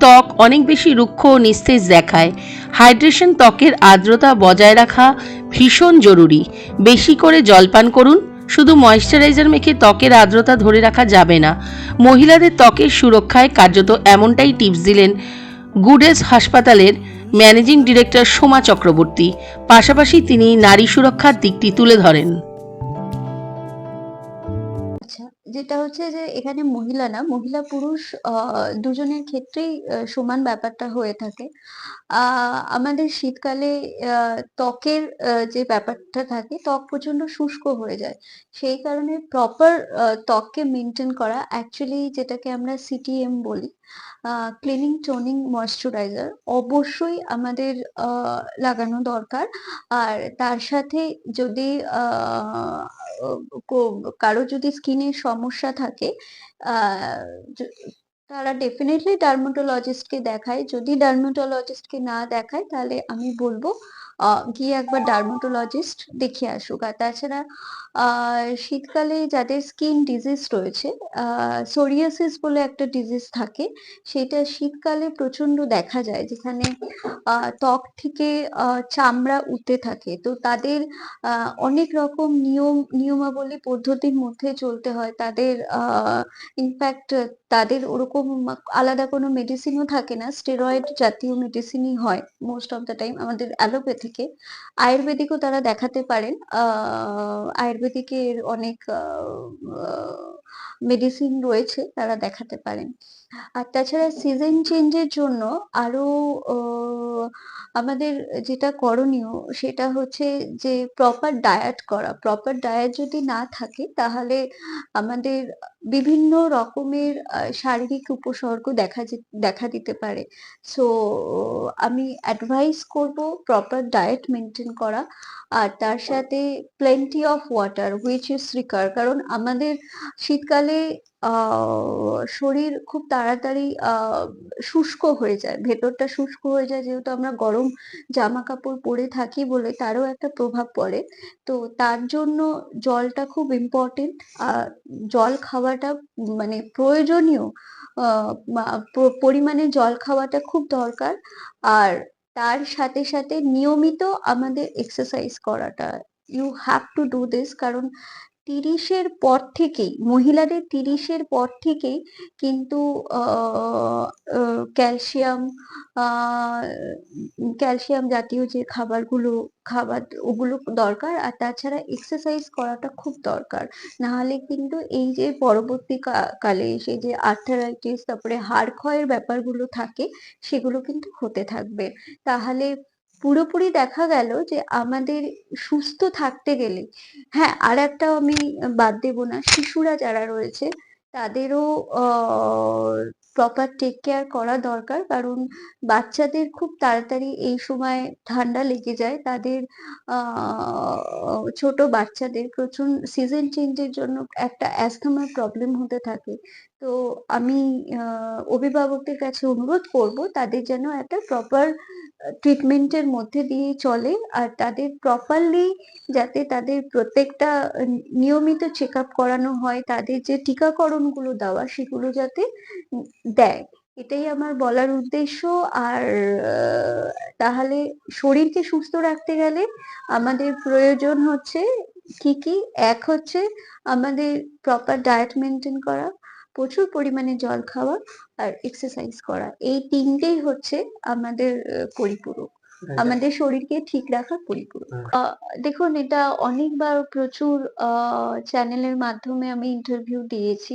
ত্বক অনেক বেশি রুক্ষ ও নিস্তেজ দেখায়। হাইড্রেশন ত্বকের আর্দ্রতা বজায় রাখা ভীষণ জরুরি। বেশি করে জলপান করুন। শুধু ময়শ্চারাইজার মেখে ত্বকের আর্দ্রতা ধরে রাখা যাবে না। মহিলাদের ত্বকের সুরক্ষায় কার্যত এমনটাই টিপস দিলেন গুডেস হাসপাতালের ম্যানেজিং ডিরেক্টর সোমা চক্রবর্তী। পাশাপাশি তিনি নারী সুরক্ষার দিকটি তুলে ধরেন। যেটা হচ্ছে যে, এখানে মহিলা না, মহিলা পুরুষ দুজনের ক্ষেত্রেই সমান ব্যাপারটা হয়ে থাকে। আমাদের শীতকালে ত্বকের যে ব্যাপারটা থাকে, ত্বক প্রচণ্ড শুষ্ক হয়ে যায়। সেই কারণে প্রপার ত্বককে মেনটেন করা অ্যাকচুয়ালি যেটাকে আমরা সিটিএম বলি ক্লিনিং টোনিং ময়শ্চারাইজার অবশ্যই আমাদের লাগানো দরকার। আর তার সাথে যদি কারও যদি স্কিনের সমস্যা থাকে তারা ডেফিনেটলি ডার্মাটোলজিস্টকে দেখায়। যদি ডার্মাটোলজিস্টকে না দেখায়, তাহলে আমি বলব গিয়ে একবার ডার্মাটোলজিস্ট দেখিয়ে আসুক। আর তাছাড়া শীতকালে যাদের স্কিন ডিজিজ রয়েছে সোরিয়াসিস বলে একটা ডিজিজ থাকে, সেটা শীতকালে প্রচণ্ড দেখা যায়, যেখানে ত্বক থেকে চামড়া উঠতে থাকে। তো তাদের অনেক রকম নিয়ম, নিয়মাবলী পদ্ধতির মধ্যে চলতে হয়। তাদের ইনফ্যাক্ট তাদের ওরকম আলাদা কোনো মেডিসিনও থাকে না স্টেরয়েড জাতীয় মেডিসিনই হয় মোস্ট অফ দ্য টাইম আমাদের অ্যালোপ্যাথিকে আয়ুর্বেদিকও তারা দেখাতে পারেন আহ, আয়ুর্বেদিকের অনেক মেডিসিন রয়েছে তারা দেখাতে পারেন। আর তাছাড়া সিজন চেঞ্জের জন্য আরও আমাদের যেটা করণীয় সেটা হচ্ছে যে প্রপার ডায়েট করা। প্রপার ডায়েট যদি না থাকে তাহলে আমাদের বিভিন্ন রকমের শারীরিক উপসর্গ দেখা দেখা দিতে পারে। সো আমি অ্যাডভাইস করব প্রপার ডায়েট মেনটেন করা। আর তার সাথে plenty of water which is recur কারণ আমাদের শীতকালে শরীর খুব তাড়াতাড়ি শুষ্ক হয়ে যায়। ভেতরটা শুষ্ক হয়ে যায়, যেহেতু আমরা গরম জামা কাপড় পরে থাকি বলে তারও একটা প্রভাব পড়ে। তো তার জন্য জলটা খুব ইম্পর্টেন্ট আর জল খাওয়াটা মানে প্রয়োজনীয় পরিমাণে জল খাওয়াটা খুব দরকার। আর তার সাথে সাথে নিয়মিত আমাদের এক্সারসাইজ করাটা। You have to do this কারণ তিরিশের পর থেকেই, মহিলাদের তিরিশের পর থেকেই কিন্তু ক্যালসিয়াম ক্যালসিয়াম জাতীয় যে খাবারগুলো, খাবার ওগুলো দরকার আর তাছাড়া এক্সারসাইজ করাটা খুব দরকার। নাহলে কিন্তু এই যে পরবর্তী কালে এসে যে আর্থারাইটিস তারপরে হাড় ক্ষয়ের ব্যাপারগুলো থাকে, সেগুলো কিন্তু হতে থাকবে। তাহলে পুরোপুরি দেখা গেল যে আমাদের সুস্থ থাকতে গেলে হ্যাঁ আর একটা আমি বাদ দেব না, শিশুরা যারা রয়েছে তাদেরও প্রপার টেক কেয়ার করা দরকার। কারণ বাচ্চাদের খুব তাড়াতাড়ি এই সময় ঠান্ডা লেগে যায়। তাদের ছোট বাচ্চাদের প্রচুর সিজন চেঞ্জের জন্য একটা অ্যাস্থমার প্রবলেম হতে থাকে। তো আমি অভিভাবকদের কাছে অনুরোধ করব তাদের যেন একটা প্রপার ট্রিটমেন্টের মধ্যে দিয়ে চলে আর তাদের প্রপারলি যাতে তাদের প্রত্যেকটা নিয়মিত চেক আপ করানো হয়, তাদের যে টিকাকরণগুলো দেওয়া সেগুলো যাতে দেয়। এটাই আমার বলার উদ্দেশ্য। আর তাহলে শরীরকে সুস্থ রাখতে গেলে আমাদের প্রয়োজন হচ্ছে কি কি? এক হচ্ছে আমাদের প্রপার ডায়েট মেনটেন করা প্রচুর পরিমাণে জল খাওয়া আর এক্সারসাইজ করা। এই তিনটেই হচ্ছে আমাদের পরিপূরক। আমাদের শরীরকে ঠিক রাখার পরিপূরক। আহ, দেখুন এটা অনেকবার প্রচুর চ্যানেলের মাধ্যমে আমি ইন্টারভিউ দিয়েছি।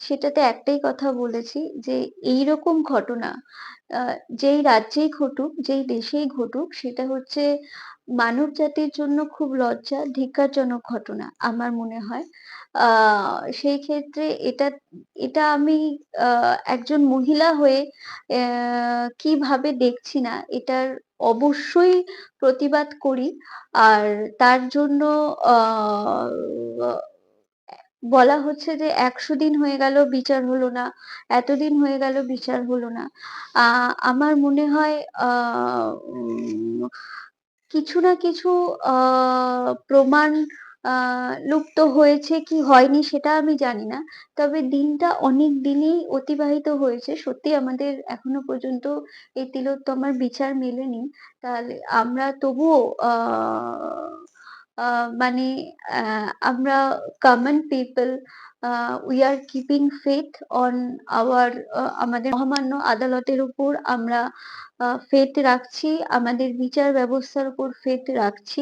সেটাতে একটাই কথা বলেছি যে এই রকম ঘটনা যেই রাজ্যেই ঘটুক, যেই দেশেই ঘটুক, সেটা হচ্ছে মানব জাতির জন্য খুব লজ্জা, ধিক্কারজনক ঘটনা আমার মনে হয়। সেই ক্ষেত্রে এটা এটা আমি একজন মহিলা হয়ে কীভাবে দেখছি না, এটার অবশ্যই প্রতিবাদ করি। আর তার জন্য বলা হচ্ছে যে একশো দিন হয়ে গেল বিচার হলো না, এতদিন হয়ে গেল বিচার হলো না আমার মনে হয় কিছু না কিছু প্রমাণ লুপ্ত হয়েছে কি হয়নি সেটা আমি জানি না। তবে দিনটা অনেক দিনই অতিবাহিত হয়েছে। সত্যি আমাদের এখনও পর্যন্ত এই তিলোত্তমার বিচার মেলেনি। তাহলে আমরা তবুও আ আ মানে আহ আমরা common people uh are keeping faith on our uh, আমাদের মহামান্য আদালতের উপর আমরা ফেথ রাখছি। আমাদের বিচার ব্যবস্থার উপর ফেথ রাখছি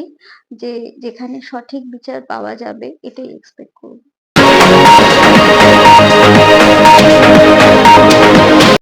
যে, যেখানে সঠিক বিচার পাওয়া যাবে, এটাই এক্সপেক্ট করব।